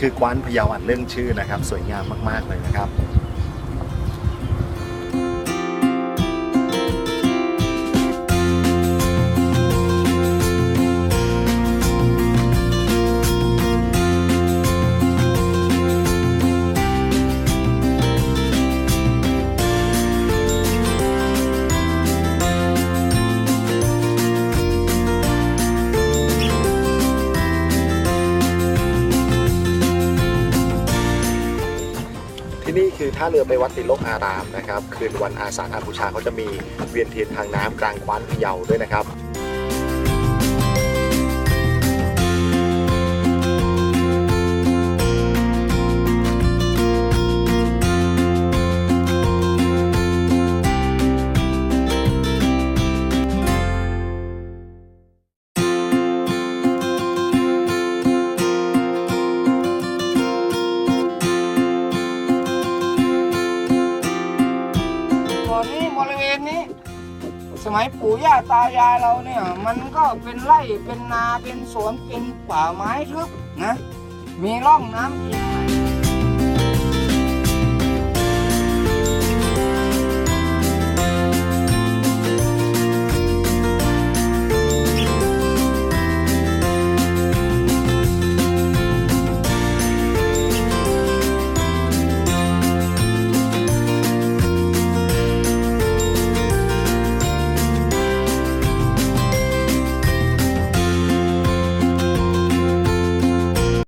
คือกวานพยาอันเรื่องชื่อนะครับ สวยงามมากๆเลยนะครับ ที่นี่คือท่าเรือไปวัดติโลกอารามนะครับ คืนวันอาสาฬหบูชาเขาจะมีเวียนเทียนทางน้ำกลางควานพะเยาด้วยนะครับ นนี้บริเวณนี้ สมัยปู่ย่าตายายเราเนี่ย มันก็เป็นไร่เป็นนาเป็นสวนเป็นป่าไม้ทึบนะ มีร่องน้ำเพียงไห